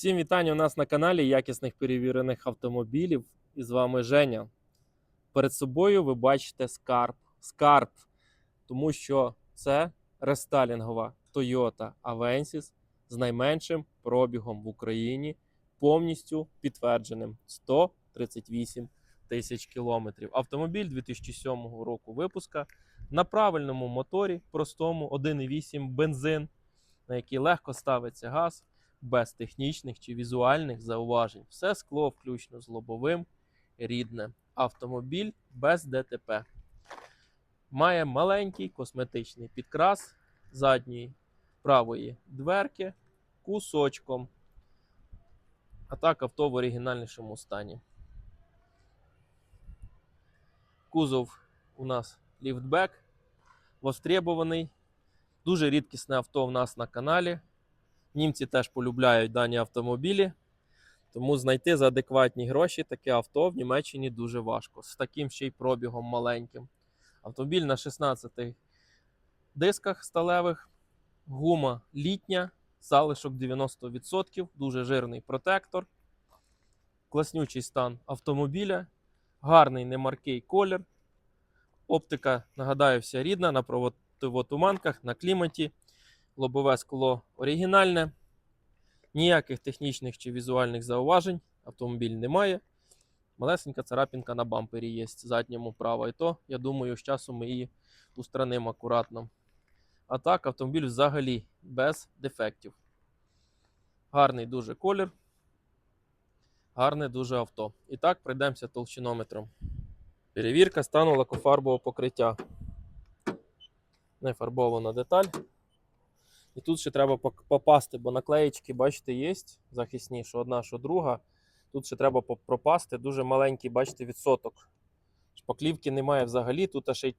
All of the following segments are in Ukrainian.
Всім вітання у нас на каналі якісних перевірених автомобілів. І з вами Женя. Перед собою ви бачите скарб. Скарб, тому що це рестайлінгова Toyota Avensis з найменшим пробігом в Україні, повністю підтвердженим 138 тисяч кілометрів. Автомобіль 2007 року випуска на правильному моторі, простому 1,8 бензин, на який легко ставиться газ без технічних чи візуальних зауважень. Все скло, включно з лобовим, рідне. Автомобіль без ДТП. Має маленький косметичний підкрас задньої правої дверки кусочком. А так авто в оригінальнішому стані. Кузов у нас ліфтбек, востребований. Дуже рідкісне авто в нас на каналі. Німці теж полюбляють дані автомобілі, тому знайти за адекватні гроші таке авто в Німеччині дуже важко. З таким ще й пробігом маленьким. Автомобіль на 16 дисках сталевих, гума літня, залишок 90%, дуже жирний протектор, класнючий стан автомобіля, гарний немаркий колір. Оптика, нагадаю, вся рідна на противотуманках, на кліматі лобове скло оригінальне, ніяких технічних чи візуальних зауважень автомобіль немає. Малесенька царапінка на бампері є задньому права. І то, я думаю, з часом ми її устранимо акуратно. А так, автомобіль взагалі без дефектів. Гарний дуже колір. Гарне дуже авто. І так, пройдемося толщинометром. Перевірка стану лакофарбового покриття. Нефарбована деталь. І тут ще треба попасти, бо наклеєчки, бачите, є захисні, що одна, що друга. Тут ще треба пропасти. Дуже маленький, бачите, відсоток. Шпаклівки немає взагалі. Тут ще й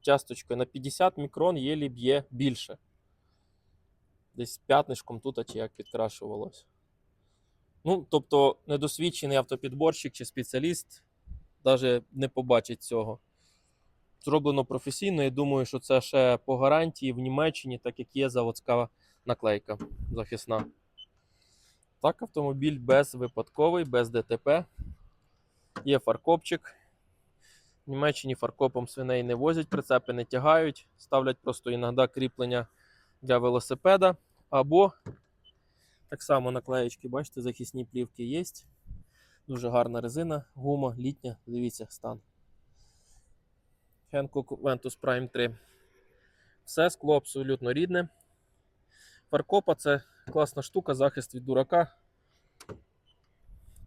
часточкою на 50 мікрон єлі б'є більше. Десь п'ятнишком тут, чи як підкрашувалось. Ну, тобто, недосвідчений автопідборщик чи спеціаліст навіть не побачить цього зроблено професійно. І думаю, що це ще по гарантії в Німеччині, так як є заводська наклейка захисна. Так, автомобіль без випадковий, без ДТП. Є фаркопчик. В Німеччині фаркопом свиней не возять, прицепи не тягають, ставлять просто іноді кріплення для велосипеда. Або так само наклеєчки, бачите, захисні плівки є. Дуже гарна резина, гума, літня. Дивіться стан. Hankook Ventus Prime 3. Все скло абсолютно рідне. Фаркопа це класна штука, захист від дурака.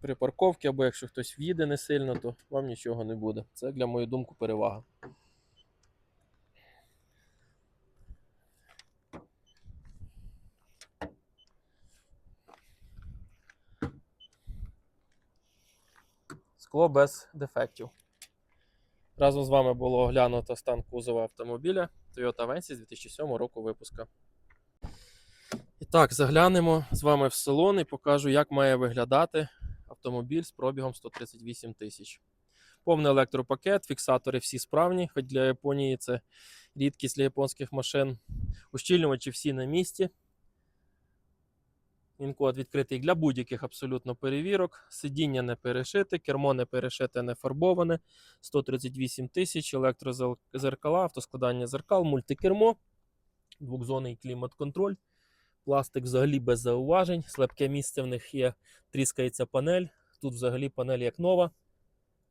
При парковці, або якщо хтось в'їде не сильно, то вам нічого не буде. Це, для мою думку, перевага. Скло без дефектів. Разом з вами було оглянуто стан кузова автомобіля Toyota Avensis 2007 року випуска. І так, заглянемо з вами в салон і покажу, як має виглядати автомобіль з пробігом 138 тисяч. Повний електропакет, фіксатори всі справні, хоч для Японії це рідкість для японських машин. Ущільнювачі всі на місці. Він-код відкритий для будь-яких абсолютно перевірок. Сидіння не перешите, кермо не перешите, не фарбоване. 138 тисяч, електрозеркала, автоскладання зеркал, мультикермо, двохзонний клімат-контроль. Пластик взагалі без зауважень. Слабке місце в них є, тріскається панель. Тут взагалі панель як нова.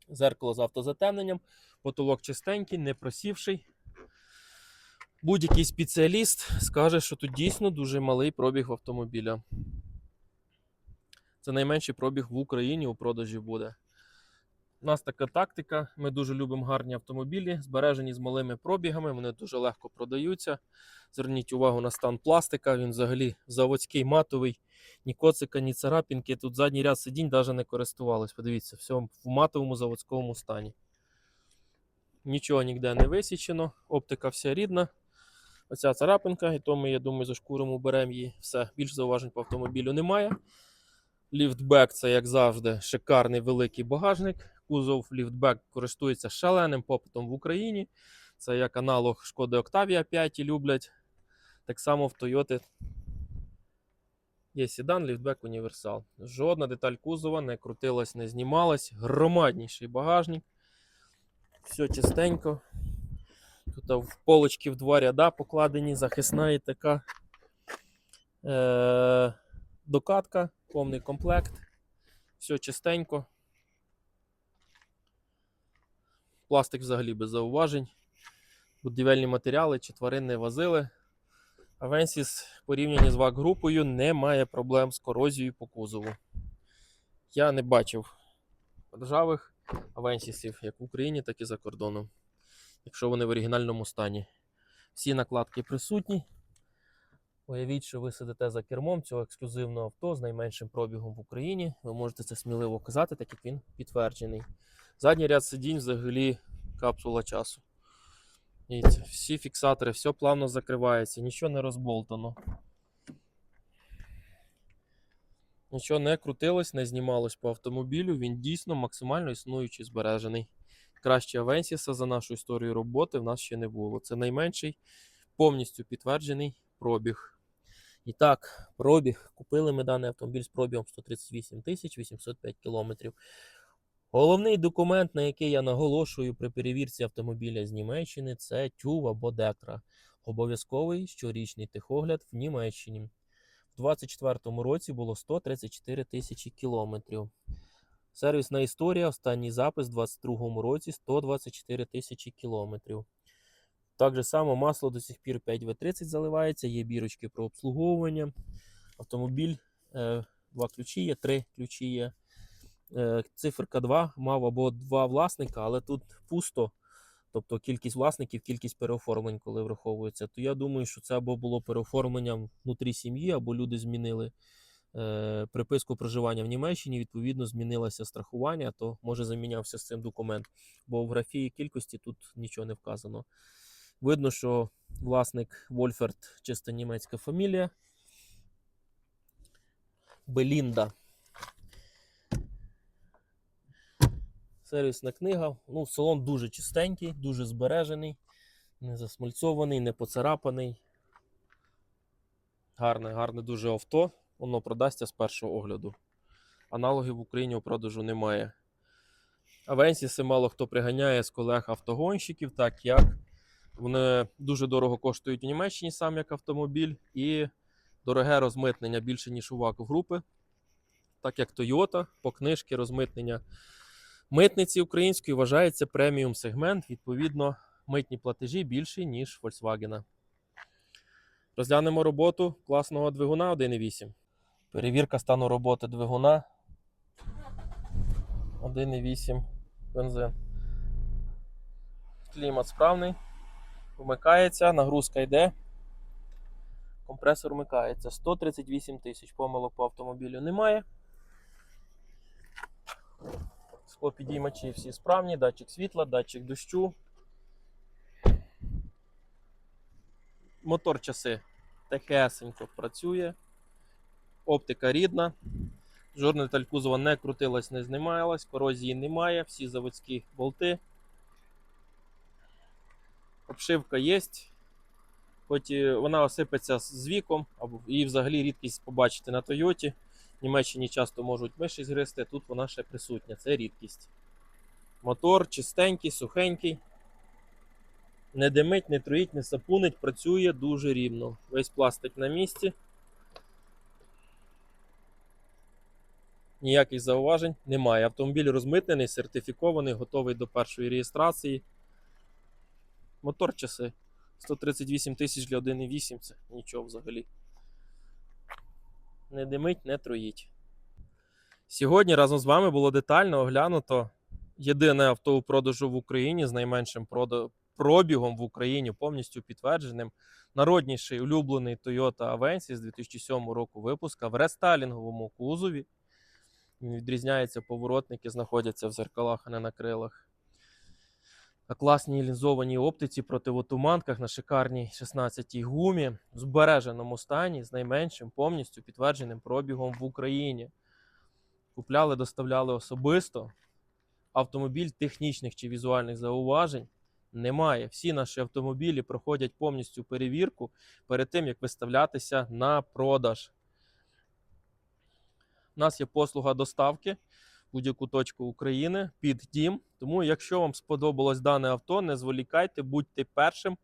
Зеркало з автозатемненням, потолок чистенький, не просівший. Будь-який спеціаліст скаже, що тут дійсно дуже малий пробіг автомобіля. Це найменший пробіг в Україні у продажі буде. У нас така тактика. Ми дуже любимо гарні автомобілі, збережені з малими пробігами, вони дуже легко продаються. Зверніть увагу на стан пластика, він взагалі заводський, матовий, ні коцика, ні царапінки. Тут задній ряд сидінь навіть не користувались. Подивіться, все в матовому заводському стані. Нічого ніде не висічено, оптика вся рідна. Оця царапинка, і то ми, я думаю, за шкуром уберемо її. Все, більш зауважень по автомобілю немає. Ліфтбек це, як завжди, шикарний великий багажник. Кузов ліфтбек користується шаленим попитом в Україні. Це як аналог Шкоди Octavia 5 люблять. Так само в Toyota Є седан, ліфтбек, універсал. Жодна деталь кузова не крутилась, не знімалась. Громадніший багажник. Все чистенько. Тут в полочки в два ряда покладені, захисна і така е- докатка, повний комплект. Все чистенько. Пластик взагалі без зауважень. Будівельні матеріали чи тварин не возили. Авенсіс в порівнянні з ВАК-групою не має проблем з корозією по кузову. Я не бачив ржавих авенсісів як в Україні, так і за кордоном. Якщо вони в оригінальному стані. Всі накладки присутні. Уявіть, що ви сидите за кермом цього ексклюзивного авто з найменшим пробігом в Україні. Ви можете це сміливо казати, так як він підтверджений. Задній ряд сидінь взагалі капсула часу. Дивіться, всі фіксатори, все плавно закривається, нічого не розболтано. Нічого не крутилось, не знімалось по автомобілю. Він дійсно максимально існуючий, збережений. Краще Авенсіса за нашу історію роботи в нас ще не було. Це найменший повністю підтверджений пробіг. І так, пробіг. Купили ми даний автомобіль з пробігом 138 тисяч 805 кілометрів. Головний документ, на який я наголошую при перевірці автомобіля з Німеччини, це тюв або дектра. Обов'язковий щорічний техогляд в Німеччині. У 2024 році було 134 тисячі кілометрів. Сервісна історія, останній запис у 2022 році 124 тисячі кілометрів. Так же само масло до сих пір 5В30 заливається, є бірочки про обслуговування. Автомобіль, е, два ключі є, три ключі є. Е, циферка 2 мав або два власника, але тут пусто. Тобто кількість власників, кількість переоформлень, коли враховується, то я думаю, що це або було переоформленням внутрі сім'ї, або люди змінили е, приписку проживання в Німеччині, відповідно, змінилося страхування, то може замінявся з цим документ. Бо в графії кількості тут нічого не вказано. Видно, що власник Вольферт чисто німецька фамілія. Белінда. Сервісна книга. Ну, салон дуже чистенький, дуже збережений, не засмальцьований, не поцарапаний. Гарне, гарне дуже авто. Воно продасться з першого огляду. Аналогів в Україні у продажу немає. Авенсіси мало хто приганяє з колег автогонщиків, так як вони дуже дорого коштують у Німеччині сам як автомобіль, і дороге розмитнення більше, ніж у ВАК групи. Так як Toyota по книжці розмитнення митниці української вважається преміум сегмент, відповідно, митні платежі більші, ніж Volkswagen. Розглянемо роботу класного двигуна 1.8. Перевірка стану роботи двигуна 1.8 бензин. Клімат справний. Вмикається, нагрузка йде. Компресор вмикається. 138 тисяч помилок по автомобілю немає. Склопідіймачі всі справні, датчик світла, датчик дощу. Мотор часи тихесенько працює. Оптика рідна. Жодна деталь кузова не крутилась, не знімалась, корозії немає, всі заводські болти. Обшивка є. Хоч вона осипеться з віком, її взагалі рідкість побачити на Тойоті. В Німеччині часто можуть миші згристи, тут вона ще присутня, це рідкість. Мотор чистенький, сухенький. Не димить, не труїть, не сапунить, працює дуже рівно. Весь пластик на місці. Ніяких зауважень немає. Автомобіль розмитнений, сертифікований, готовий до першої реєстрації. Мотор часи. 138 тисяч для 1,8 це нічого взагалі. Не димить, не троїть. Сьогодні разом з вами було детально оглянуто єдине авто у продажу в Україні з найменшим пробігом в Україні, повністю підтвердженим. Народніший улюблений Toyota Avensis з 2007 року випуска в рестайлінговому кузові. Він відрізняється, поворотники знаходяться в зеркалах, а не на крилах. На класній лінзованій оптиці, противотуманках, на шикарній 16-й гумі, в збереженому стані з найменшим повністю підтвердженим пробігом в Україні. Купляли, доставляли особисто. Автомобіль технічних чи візуальних зауважень немає. Всі наші автомобілі проходять повністю перевірку перед тим, як виставлятися на продаж. У нас є послуга доставки будь-яку точку України під дім. Тому, якщо вам сподобалось дане авто, не зволікайте, будьте першим,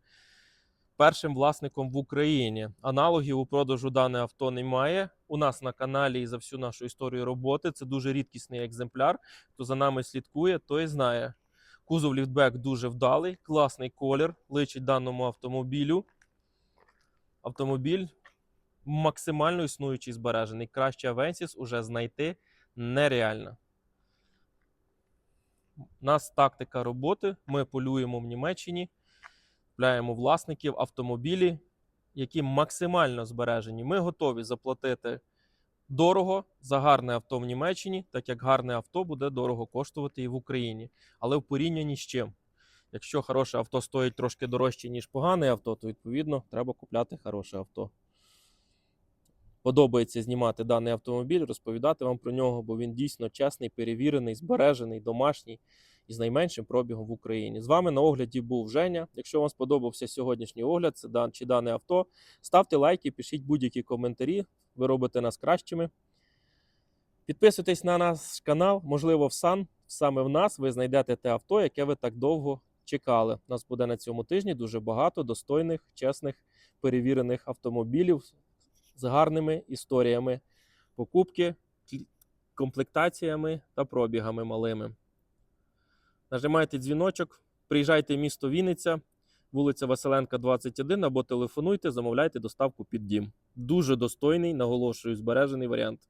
першим власником в Україні. Аналогів у продажу дане авто немає. У нас на каналі і за всю нашу історію роботи. Це дуже рідкісний екземпляр. Хто за нами слідкує, той знає. Кузов ліфтбек дуже вдалий, класний колір, личить даному автомобілю. Автомобіль максимально існуючий збережений. Краще Avensis уже знайти нереально. У нас тактика роботи. Ми полюємо в Німеччині, купляємо власників автомобілі, які максимально збережені. Ми готові заплатити дорого за гарне авто в Німеччині, так як гарне авто буде дорого коштувати і в Україні. Але в порівнянні з чим? Якщо хороше авто стоїть трошки дорожче, ніж погане авто, то відповідно треба купляти хороше авто. Подобається знімати даний автомобіль, розповідати вам про нього, бо він дійсно чесний, перевірений, збережений, домашній і з найменшим пробігом в Україні. З вами на огляді був Женя. Якщо вам сподобався сьогоднішній огляд, це чи дане авто, ставте лайки, пишіть будь-які коментарі. Ви робите нас кращими. Підписуйтесь на наш канал, можливо, в сан. Саме в нас ви знайдете те авто, яке ви так довго чекали. У нас буде на цьому тижні дуже багато достойних, чесних, перевірених автомобілів з гарними історіями покупки, комплектаціями та пробігами малими. Нажимайте дзвіночок, приїжджайте в місто Вінниця, вулиця Василенка, 21, або телефонуйте, замовляйте доставку під дім. Дуже достойний, наголошую, збережений варіант.